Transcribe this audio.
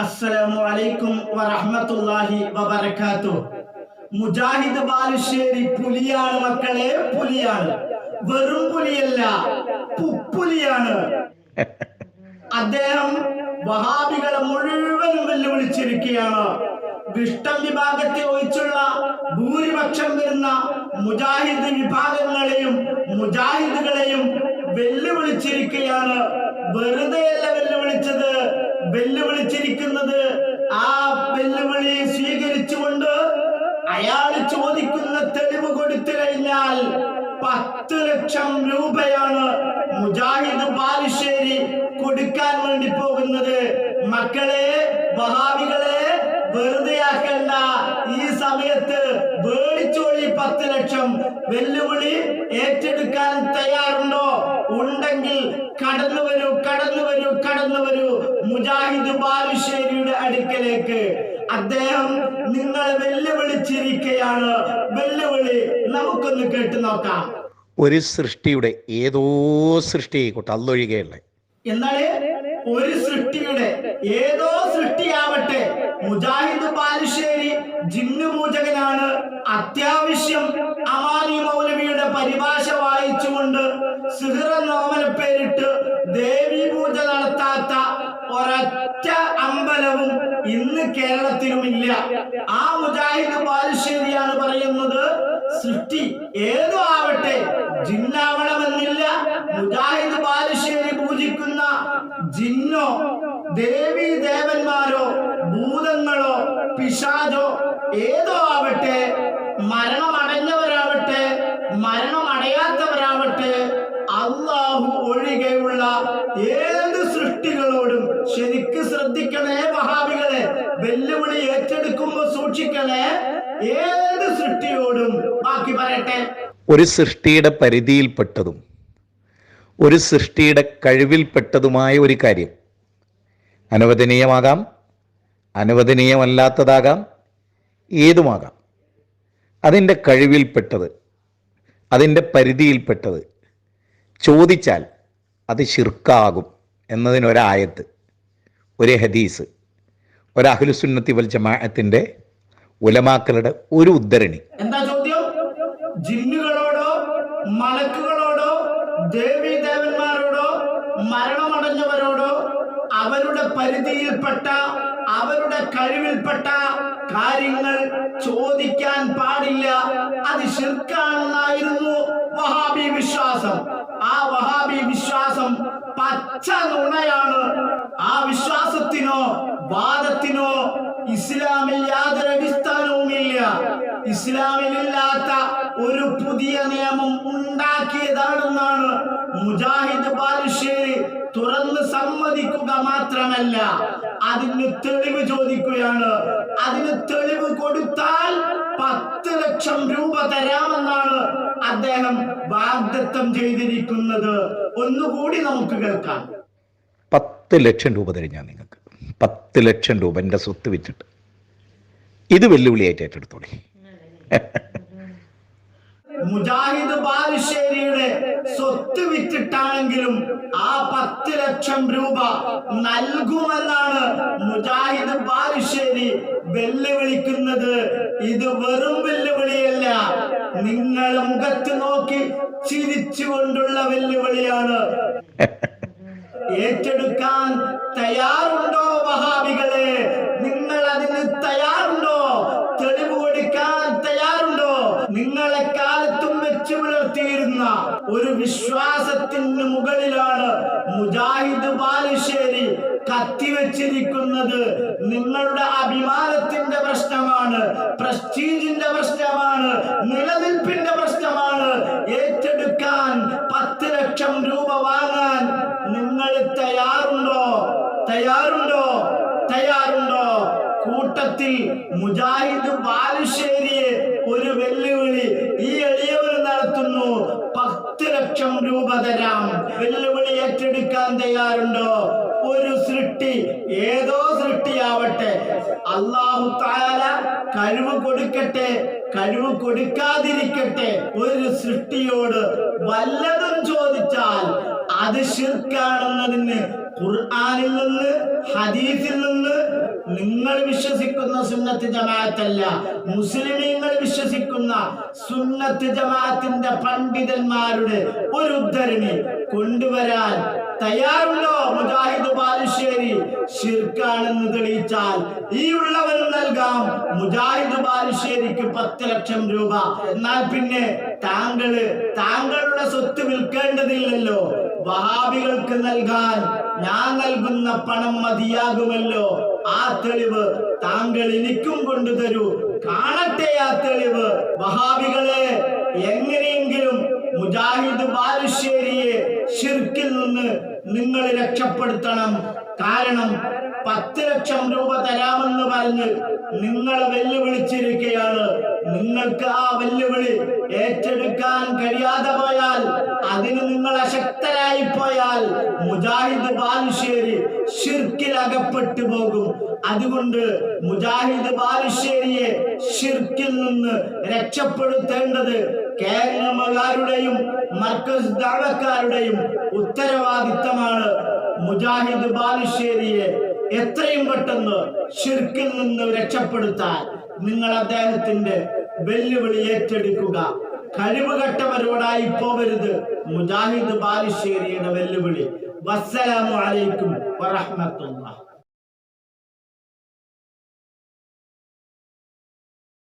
അസ്സലാമു അലൈക്കും വറഹ്മത്തുള്ളാഹി വബറകാത്തു മുജാഹിദ് ബാലുശ്ശേരി പുലിയാണ് മക്കളെ പുലിയാണ്. വെറും പുലിയല്ല പുപ്പുലിയാണ്. അദ്ദേഹം വഹാബികളെ മുഴുവൻ വെല്ലുവിളിച്ചിരിക്കുകയാണ്. വിഷ്ടം വിഭാഗത്തെ ഒഴിച്ചുള്ള ഭൂരിപക്ഷം വരുന്ന മുജാഹിദ് വിഭാഗങ്ങളെയും മുജാഹിദുകളെയും വെല്ലുവിളിച്ചിരിക്കുകയാണ്. വെറുതെയല്ല വെല്ലുവിളിച്ചത് വെല്ലുവിളിച്ചിരിക്കുന്നത് ആ വെല്ലുവിളി സ്വീകരിച്ചുകൊണ്ട് അയാൾ ചോദിക്കുന്ന തെളിവ് കൊടുത്തു കഴിഞ്ഞാൽ പത്ത് ലക്ഷം രൂപയാണ് മുജാഹിദ് ബാലുശ്ശേരി കൊടുക്കാൻ വേണ്ടി പോകുന്നത്. മക്കളെ വഹാബികളെ വെറുതെയാക്കണ്ട ഈ സമയത്ത് വേടിച്ചോളി പത്ത് ലക്ഷം. വെല്ലുവിളി ഏറ്റെടുക്കാൻ തയ്യാറുണ്ടോ? ഉണ്ടെങ്കിൽ കടന്നു വരൂ കടന്നു വരൂ കടന്നു വരൂ. മുജാഹിദ് ബാലുശ്ശേരിയുടെ അടുക്കലേക്ക്. അദ്ദേഹം നിങ്ങൾ വെല്ലുവിളിച്ചിരിക്കുകയാണ് വെല്ലുവിളി നമുക്കൊന്ന് കേട്ടു നോക്കാം. ഒരു സൃഷ്ടിയുടെ ഏതോ സൃഷ്ടിയായിക്കോട്ടെ അല്ലൊഴികയുള്ള എന്നാൽ ഒരു സൃഷ്ടിയുടെ ഏതോ സൃഷ്ടിയാവട്ടെ. മുജാഹിദ് ബാലുശ്ശേരി ജിന്നുപൂജകനാണ്. അത്യാവശ്യം അമാനി ഇന്ന് കേരളത്തിലുമില്ല ആ മുജാഹിദ് ബാലുശ്ശേരിയാണ് പറയുന്നത് സൃഷ്ടി ഏതോ ആവട്ടെ ജിന്നാവണമെന്നില്ല. മുജാഹിദ് ബാലുശ്ശേരി പൂജിക്കുന്ന ജിന്നോ ദേവി ദേവന്മാരോ ഭൂതങ്ങളോ പിശാചോ ഏതോ വെല്ലുവിളി ഏറ്റെടുക്കുമ്പോ സൂക്ഷിക്കണേ. ഏത് സൃഷ്ടിയോടും ബാക്കി പറയട്ടെ. ഒരു സൃഷ്ടിയുടെ പരിധിയിൽപ്പെട്ടതും ഒരു സൃഷ്ടിയുടെ കഴിവിൽപ്പെട്ടതുമായ ഒരു കാര്യം. അനുവദനീയമാകാം അനുവദനീയമല്ലാത്തതാകാം ഏതുമാകാം. അതിന്റെ കഴിവിൽപ്പെട്ടത് അതിന്റെ പരിധിയിൽപ്പെട്ടത് ചോദിച്ചാൽ അത് ശിർക്കാകും എന്നതിനൊരായത്ത് ഒരു ഹദീസ്. ഒരു അഹ്ലുസുന്നത്തി വൽ ജമാഅത്തിന്റെ ഉലമാക്കളുടെ ഒരു ഉദ്ധരണി. എന്താ ചോദ്യം? ജിന്നുകളോടോ മലക്കുകളോടോ ദേവി ദേവന്മാരോടോ മരണമടഞ്ഞവരോടോ അവരുടെ പരിധിയിൽപ്പെട്ട അവരുടെ കഴിവിൽപ്പെട്ട കാര്യങ്ങൾ ചോദിക്കാൻ പാടില്ല. അത് ശിർക്കാണെന്നായിരുന്നു. വഹാബി വിശ്വാസം. ആ വഹാബി വിശ്വാസം പച്ച നുണയാണ്. ആ വിശ്വാസത്തിനോ വാദത്തിനോ ഇസ്ലാമിൽ യാതൊരു അടിസ്ഥാനവുമില്ല ഇസ്ലാമിലില്ലാത്ത ഒരു പുതിയ നിയമം ഉണ്ടാക്കിയതാണെന്നാണ് മുജാഹിദ് ബാലുശ്ശേരി തുറന്ന് സമ്മതിക്കുക മാത്രമല്ല. അതിന് തെളിവ് ചോദിക്കുകയാണ്. അതിന് തെളിവ് കൊടുത്താൽ പത്ത് ലക്ഷം രൂപ തരാമെന്നാണ് അദ്ദേഹം വാഗ്ദത്തം ചെയ്തിരിക്കുന്നത്. ഒന്നുകൂടി നമുക്ക് കേൾക്കാം. പത്ത് ലക്ഷം രൂപ തരും ഞാൻ നിങ്ങൾക്ക്. പത്ത് ലക്ഷം രൂപ എന്റെ സ്വത്ത് വിറ്റിട്ട് ഇത് വെല്ലുവിളിയായിട്ട് ഏറ്റെടുത്തോളി. മുജാഹിദ് ബാലുശ്ശേരിയുടെ സ്വത്ത് വിറ്റിട്ടാണെങ്കിലും ആ പത്ത് ലക്ഷം രൂപ നൽകുമെന്നാണ് മുജാഹിദ് ബാലുശ്ശേരി വെല്ലുവിളിക്കുന്നത്. ഇത് വെറും വെല്ലുവിളിയല്ല. നിങ്ങൾ മുഖത്ത് നോക്കി ചിരിച്ചുകൊണ്ടുള്ള വെല്ലുവിളിയാണ്. ഏറ്റെടുക്കാൻ തയ്യാറുണ്ടോ വഹാബികളെ? നിങ്ങൾ അതിന് തയ്യാറുണ്ടോ? തെളിവ് കൊടുക്കാൻ തയ്യാറുണ്ടോ? നിങ്ങളെ കാലത്തും വെച്ച് പുലർത്തിയിരുന്ന ഒരു വിശ്വാസത്തിന് മുകളിലാണ് മുജാഹിദ് ബാലുശ്ശേരി കത്തിവെച്ചിരിക്കുന്നത്. നിങ്ങളുടെ അഭിമാനത്തിന്റെ പ്രശ്നമാണ് പ്രസ്റ്റീജിന്റെ പ്രശ്നമാണ് നിലനിൽപ്പിന്റെ പ്രശ്നമാണ്. ഏറ്റെടുക്കാൻ പത്ത് ലക്ഷം രൂപ വാങ്ങാൻ നിങ്ങൾ തയ്യാറുണ്ടോ? തയ്യാറുണ്ടോ? തയ്യാറുണ്ടോ? കൂട്ടത്തിൽ മുജാഹിദ് ബാലുശ്ശേരിയെ ഒരു വെല്ലുവിളി ഈ എളിയവർ നടത്തുന്നു. പത്ത് ലക്ഷം രൂപ തരാം. വെല്ലുവിളി ഏറ്റെടുക്കാൻ തയ്യാറുണ്ടോ? ഒരു സൃഷ്ടി ഏതോ സൃഷ്ടിയാവട്ടെ. അള്ളാഹു താല കഴിവ് കൊടുക്കട്ടെ കഴിവ് കൊടുക്കാതിരിക്കട്ടെ. ഒരു സൃഷ്ടിയോട് വല്ലതും ചോദിച്ചാൽ അത് ശിർക്കാണെന്നതിന് ഖുർആാനിൽ നിന്ന് ഹദീഫിൽ നിന്ന് നിങ്ങൾ വിശ്വസിക്കുന്ന സുന്നത്ത് ജമാഅത്തല്ല. മുസ്ലിമീങ്ങൾ വിശ്വസിക്കുന്ന സുന്നത്ത് ജമാഅത്തിന്റെ പണ്ഡിതന്മാരുടെ ഒരു ഉദ്ധരണി കൊണ്ടുവരാൻ തയ്യാറുണ്ടോ? മുജാഹിദ് ബാലുശ്ശേരി? ഷിർക്കാണെന്ന് തെളിയിച്ചാൽ ഈ ഉള്ളവന് നൽകാം. മുജാഹിദ് ബാലുശ്ശേരിക്ക് പത്ത് ലക്ഷം രൂപ. എന്നാൽ പിന്നെ താങ്കൾ താങ്കളുടെ സ്വത്ത് വിൽക്കേണ്ടതില്ലല്ലോ. വഹാബികൾക്ക് നൽകാൻ ഞാൻ നൽകുന്ന പണം മതിയാകുമല്ലോ. ആ തെളിവ് താങ്കൾ എനിക്കും കൊണ്ടുതരൂ. കാണട്ടെ ആ തെളിവ്. വഹാബികളെ എങ്ങനെയെങ്കിലും മുജാഹിദ് ബാലുശ്ശേരിയെ ഷിർക്കിൽ നിന്ന് നിങ്ങൾ രക്ഷപ്പെടുത്തണം. കാരണം പത്ത് ലക്ഷം രൂപ തരാമെന്ന് പറഞ്ഞ് നിങ്ങളെ വെല്ലുവിളിച്ചിരിക്കുകയാണ്. നിങ്ങൾക്ക് ആ വെല്ലുവിളി ഏറ്റെടുക്കാൻ കഴിയാതെ പോയാൽ അതിന് നിങ്ങൾ അശക്തരായി പോയാൽ മുജാഹിദ് ബാലുശ്ശേരി ഷിർക്കിൽ അകപ്പെട്ടു പോകും. അതുകൊണ്ട് മുജാഹിദ് ബാലുശ്ശേരിയെ ഷിർക്കിൽ നിന്ന് രക്ഷപ്പെടുത്തേണ്ടത് കേരളക്കാരുടെയും മർക്കസ് ദാവക്കാരുടെയും ഉത്തരവാദിത്തമാണ് മുജാഹിദ് ബാലുശ്ശേരിയെ എത്രയും പെട്ടെന്ന് ശിർക്കിൽ നിന്ന് രക്ഷപ്പെടുത്താൻ നിങ്ങൾ അദ്ദേഹത്തിന്റെ വെല്ലുവിളി ഏറ്റെടുക്കുക. കഴിവുകെട്ടവരോടായി പോവരുത് മുജാഹിദ് ബാലുശ്ശേരിയുടെ വെല്ലുവിളി. വസ്സലാമു അലൈക്കും വറഹ്മത്തുള്ളാഹി.